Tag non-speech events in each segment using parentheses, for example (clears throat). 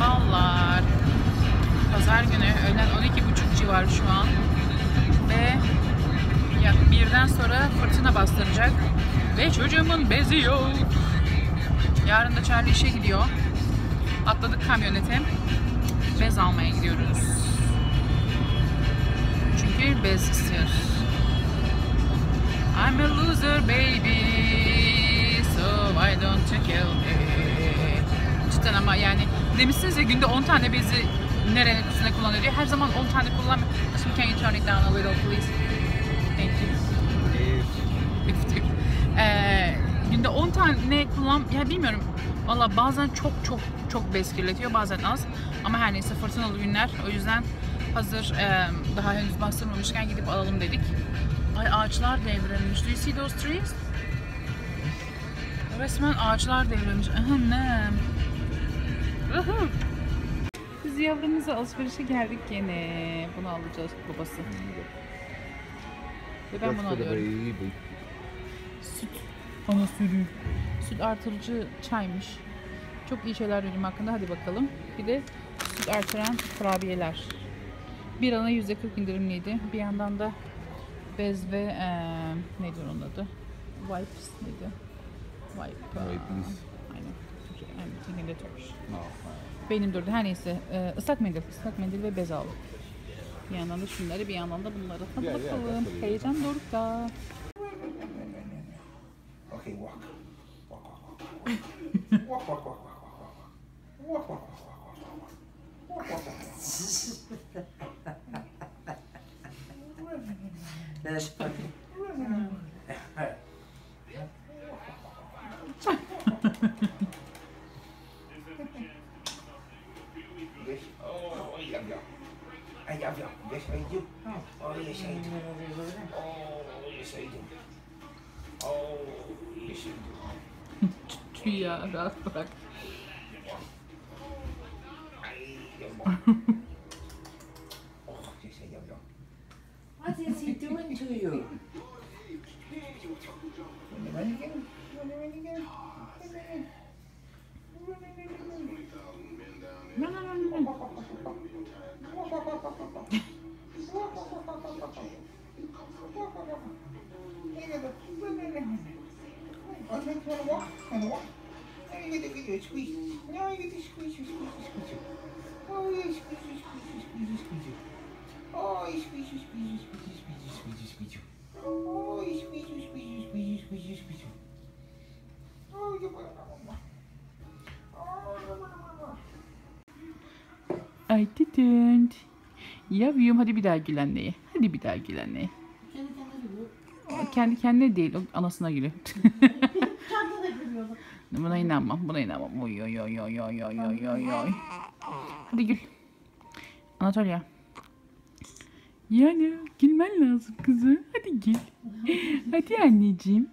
Ballar. Pazar günü öğlen 12.30 civarı şu an. Ve ya birden sonra fırtına bastıracak. Ve çocuğumun bezi yok. Yarın da Charlie işe gidiyor. Atladık kamyonete. Bez almaya gidiyoruz. Çünkü bez istiyor. I'm a loser baby So why don't you kill me Cidden ama yani demişsiniz ya günde 10 tane bezi nerenin üstüne kullanıyor diye. Her zaman 10 tane kullanma. Şimdi can you turn it down a little please? Thank you. Ee, günde 10 tane kullan ya bilmiyorum. Valla bazen çok çok çok bez kirletiyor bazen az. Ama her neyse fırtınalı günler. O yüzden hazır e, daha henüz bastırmamışken gidip alalım dedik. Ay ağaçlar devrilmiş. Do you see those trees? Resmen ağaçlar devrilmiş. Annem. Uhu. Biz yavrumuza alışverişe geldik gene. Bunu alacağız babası. Ve ben bunu alıyorum. Süt. Ana sürü. Süt artırıcı çaymış. Çok iyi şeyler duydum hakkında. Hadi bakalım. Bir de süt artıran kurabiyeler. Bir ana %40 indirimliydi. Bir yandan da bez ve eee neydi onun adı? Wipes neydi? Wipe. Wipes. I'm thinking the Turkish. Benim durdu. Her neyse. Eee ıslak mendil. ıslak mendil ve bez aldım. Bir yandan da şunları, bir yandan da bunları. Hadi Yeah, yeah, bakalım. definitely. Heyecan dorukta. Okay, walk. Walk, walk, walk, walk. Walk, walk, walk, walk, walk, walk. Walk, walk, walk, walk, walk, walk. Walk, walk, walk, walk. That's Yes. (laughs) What is he doing to you? (laughs) Ispicik, ispicik, ispicik, ispicik. O, ispicik, ispicik, ispicik, ispicik, ispicik, ispicik. O, ispicik, ispicik, ispicik, ispicik, ispicik. O, Ay tütünt. Yavrum hadi bir daha gül anneye. Hadi bir daha gül anneye. Kendi kendine değil, o anasına gülüyor. (laughs) Buna inanmam, buna inanmam. Oy oy oy oy oy oy oy oy. Hadi gül. Anatolia. Yani gülmen lazım kızım. Hadi gül. (laughs) Hadi anneciğim.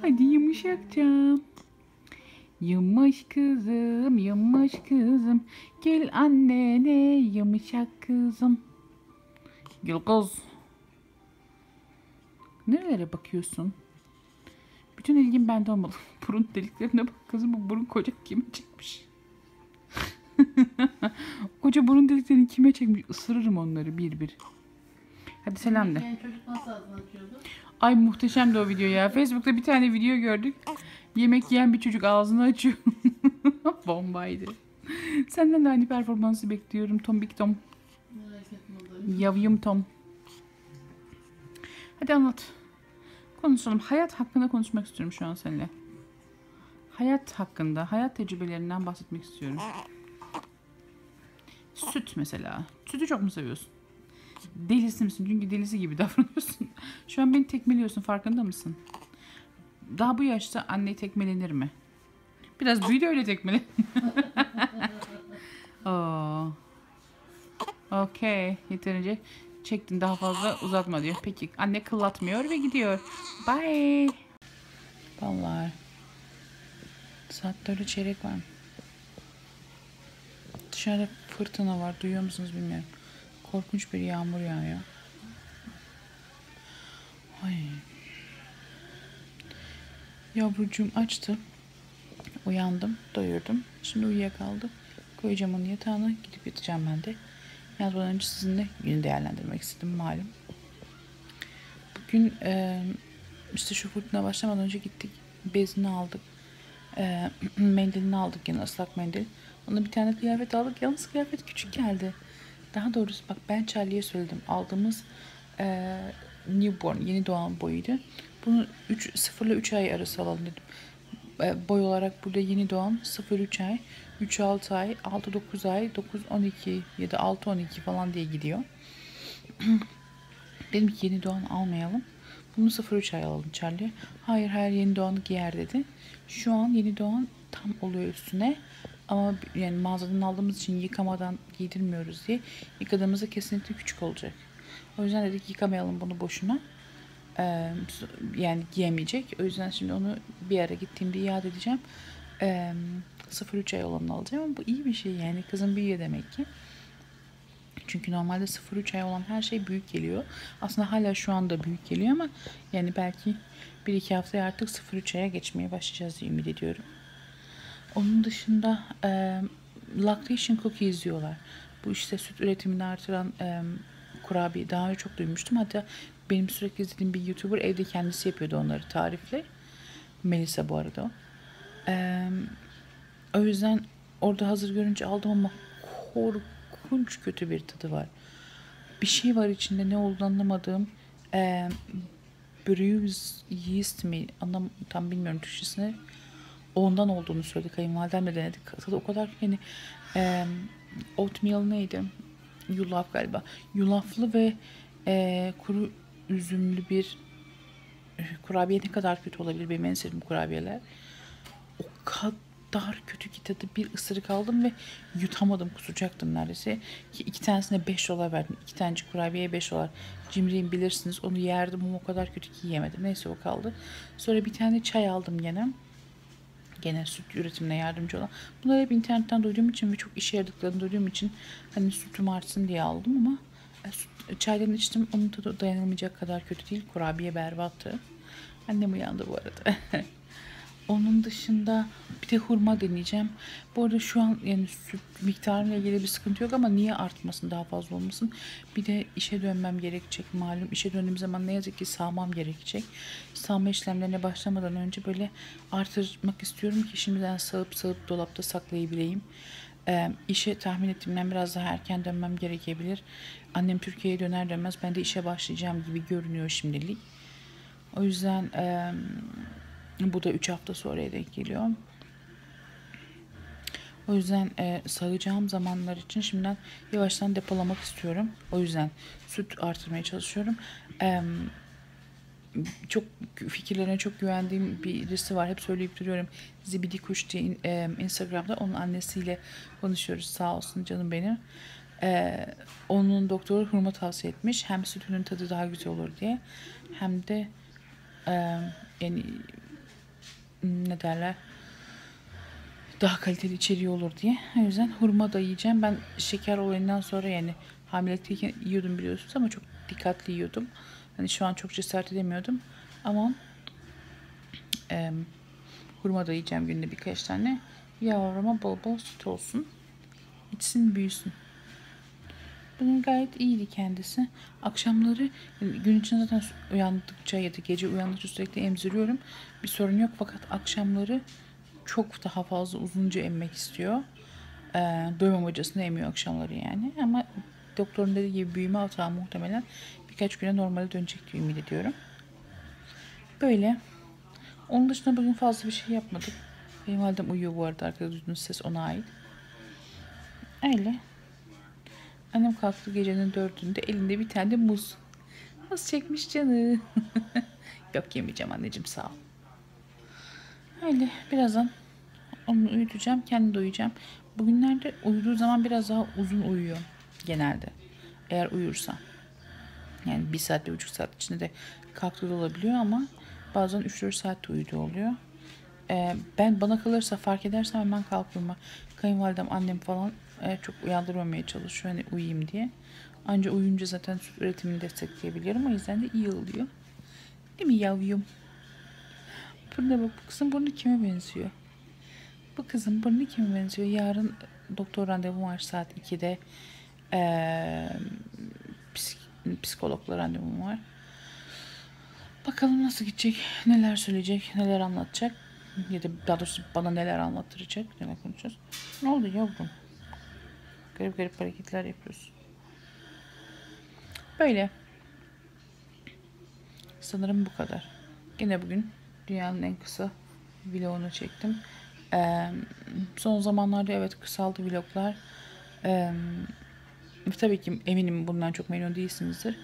Hadi yumuşakça. Yumuş kızım, yumuş kızım. Gel annene yumuşak kızım. Gel kız. Nerelere bakıyorsun? Bütün ilgin bende olmalı. (laughs) Burun deliklerine bak kızım. Bu burun koca kime çekmiş? (laughs) koca burun deliklerini kime çekmiş? Isırırım onları bir bir. Hadi selam de. Çocuk nasıl ağzını açıyordu? Ay muhteşemdi o video ya. Facebook'ta bir tane video gördük. Yemek yiyen bir çocuk ağzını açıyor. (laughs) Bombaydı. Senden de aynı performansı bekliyorum Tombik Tom. Yavyum Tom. Hadi anlat. Konuşalım. Hayat hakkında konuşmak istiyorum şu an seninle. Hayat hakkında, hayat tecrübelerinden bahsetmek istiyorum. Süt mesela. Sütü çok mu seviyorsun? Delisi misin? Çünkü delisi gibi (laughs) davranıyorsun. Şu an beni tekmeliyorsun farkında mısın? Daha bu yaşta anne tekmelenir mi? Biraz büyü de öyle tekmeli. (laughs) Oo. Okey. Yeterince çektin daha fazla uzatma diyor. Peki anne kıllatmıyor ve gidiyor. Bye. Vallahi. Saat 4'e çeyrek var. Dışarıda fırtına var. Duyuyor musunuz bilmiyorum. Korkunç bir yağmur yağıyor. Ay. Yavrucuğum açtı. Uyandım, doyurdum. Şimdi uyuyakaldı. Koyacağım onu yatağına. Gidip yatacağım ben de. Yatmadan önce sizinle günü değerlendirmek istedim malum. Bugün e, işte şu fırtına başlamadan önce gittik. Bezini aldık. E, (clears throat) mendilini aldık yine ıslak mendil. Ona bir tane kıyafet aldık. Yalnız kıyafet küçük geldi. Daha doğrusu bak ben Charlie'ye söyledim. Aldığımız e, newborn, yeni doğan boyuydu. Bunu 3, 0 ile 3 ay arası alalım dedim. E, boy olarak burada yeni doğan 0-3 ay, 3-6 ay, 6-9 ay, 9-12 ya da 6-12 falan diye gidiyor. (clears throat) Dedim ki yeni doğan almayalım. Bunu 0-3 ay alalım Charlie. Hayır hayır yeni doğanı giyer dedi. Şu an yeni doğan tam oluyor üstüne. Ama yani mağazadan aldığımız için yıkamadan giydirmiyoruz diye. Yıkadığımızda kesinlikle küçük olacak. O yüzden dedik yıkamayalım bunu boşuna. Ee, yani giyemeyecek. O yüzden şimdi onu bir ara gittiğimde iade edeceğim. Ee, 0-3 ay olanını alacağım ama bu iyi bir şey yani. Kızım büyüyor demek ki. Çünkü normalde 0-3 ay olan her şey büyük geliyor. Aslında hala şu anda büyük geliyor ama yani belki 1-2 haftaya artık 0-3 aya geçmeye başlayacağız diye ümit ediyorum. Onun dışında e, lactation cookies diyorlar. Bu işte süt üretimini artıran e, kurabiye. Daha önce çok duymuştum. Hatta benim sürekli izlediğim bir YouTuber evde kendisi yapıyordu onları tarifle. Melisa bu arada. E, o yüzden orada hazır görünce aldım ama korkunç kötü bir tadı var. Bir şey var içinde ne olduğunu anlamadığım. E, Brews yeast mi? Anlam, tam bilmiyorum Türkçesini. Ondan olduğunu söyledi. Kayınvalidem de denedi. Tadı o kadar yani e, oatmeal neydi? Yulaf galiba. Yulaflı ve e, kuru üzümlü bir kurabiye ne kadar kötü olabilir benim en sevdiğim kurabiyeler. O kadar kötü ki tadı bir ısırık aldım ve yutamadım kusacaktım neredeyse. Ki iki tanesine 5 dolar verdim. İki tanecik kurabiyeye 5 dolar. Cimriyim bilirsiniz onu yerdim ama o kadar kötü ki yiyemedim. Neyse o kaldı. Sonra bir tane çay aldım gene. Gene süt üretimine yardımcı olan. Bunları hep internetten duyduğum için ve çok işe yaradıklarını duyduğum için hani sütüm artsın diye aldım ama e, süt, çaydan içtim. Onun tadı dayanılmayacak kadar kötü değil. Kurabiye berbattı. Annem uyandı bu arada. (laughs) Onun dışında bir de hurma deneyeceğim. Bu arada şu an yani süt miktarıyla ilgili bir sıkıntı yok ama niye artmasın daha fazla olmasın. Bir de işe dönmem gerekecek malum. İşe döndüğüm zaman ne yazık ki sağmam gerekecek. Sağma işlemlerine başlamadan önce böyle artırmak istiyorum ki şimdiden sağıp sağıp dolapta saklayabileyim. Ee, işe tahmin ettiğimden biraz daha erken dönmem gerekebilir. Annem Türkiye'ye döner dönmez ben de işe başlayacağım gibi görünüyor şimdilik. O yüzden e, bu da 3 hafta sonraya denk geliyor. O yüzden e, sağacağım zamanlar için şimdiden yavaştan depolamak istiyorum. O yüzden süt artırmaya çalışıyorum. E, çok fikirlerine çok güvendiğim birisi var. Hep söyleyip duruyorum. Zibidi Kuş diye e, Instagram'da onun annesiyle konuşuyoruz. Sağ olsun canım benim. E, onun doktoru hurma tavsiye etmiş. Hem sütünün tadı daha güzel olur diye. Hem de e, yani ne derler daha kaliteli içeriği olur diye. O yüzden hurma da yiyeceğim. Ben şeker olayından sonra yani hamilelikteyken yiyordum biliyorsunuz ama çok dikkatli yiyordum. Hani şu an çok cesaret edemiyordum. Ama e, hurma da yiyeceğim günde birkaç tane. Yavruma bol bol süt olsun. İçsin büyüsün. Bugün gayet iyiydi kendisi. Akşamları gün içinde zaten uyandıkça ya da gece uyandıkça sürekli emziriyorum. Bir sorun yok fakat akşamları çok daha fazla uzunca emmek istiyor. Ee, doyum hocasını emiyor akşamları yani. Ama doktorun dediği gibi büyüme hata muhtemelen birkaç güne normale dönecek diye ümit ediyorum. Böyle. Onun dışında bugün fazla bir şey yapmadık. Benim validem uyuyor bu arada. Arkada duyduğunuz ses ona ait. Öyle. Annem kalktı gecenin dördünde elinde bir tane de muz. Muz çekmiş canı. (laughs) Yok yemeyeceğim anneciğim sağ ol. Öyle birazdan onu uyutacağım. Kendi uyuyacağım. Bugünlerde uyuduğu zaman biraz daha uzun uyuyor genelde. Eğer uyursa. Yani bir saat, bir buçuk saat içinde de kalktığı olabiliyor ama bazen 3-4 saat uyuduğu oluyor. Ee, ben bana kalırsa fark edersem hemen kalkıyorum. Kayınvalidem, annem falan e, çok uyandırmamaya çalışıyor hani uyuyayım diye. Anca uyuyunca zaten süt üretimini destekleyebiliyorum. O yüzden de iyi oluyor. Değil mi yavrum? Burada bak bu kızın burnu kime benziyor? Bu kızın burnu kime benziyor? Yarın doktor randevum var saat 2'de. Ee, psik- psikologla randevum var. Bakalım nasıl gidecek, neler söyleyecek, neler anlatacak. Ya da daha doğrusu bana neler anlattıracak, neler konuşacağız. Ne oldu yavrum? Garip garip hareketler yapıyorsun. Böyle. Sanırım bu kadar. Yine bugün dünyanın en kısa vlogunu çektim. Ee, son zamanlarda evet kısaldı vloglar. Ee, tabii ki eminim bundan çok memnun değilsinizdir.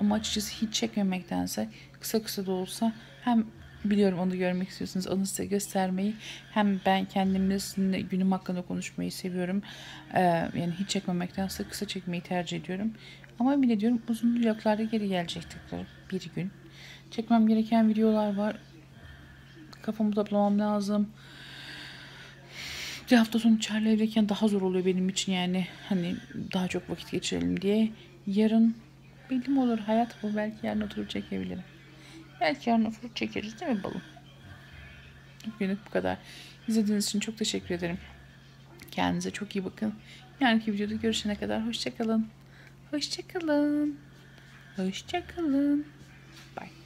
Ama açıkçası hiç çekmemektense kısa kısa da olsa hem biliyorum onu görmek istiyorsunuz onu size göstermeyi hem ben kendimle sizinle günüm hakkında konuşmayı seviyorum. Ee, yani hiç çekmemektense kısa çekmeyi tercih ediyorum. Ama emin ediyorum uzun vloglarda geri gelecek tekrar bir gün. Çekmem gereken videolar var. Kafamı toplamam lazım. Bir hafta sonu Charlie evdeyken daha zor oluyor benim için yani. Hani daha çok vakit geçirelim diye. Yarın belli olur hayat bu. Belki yarın oturup çekebilirim. Belki yarın oturup çekeriz değil mi balım? Bugünlük bu kadar. İzlediğiniz için çok teşekkür ederim. Kendinize çok iyi bakın. Yarınki videoda görüşene kadar hoşçakalın. Hoşçakalın. Hoşçakalın. Bye.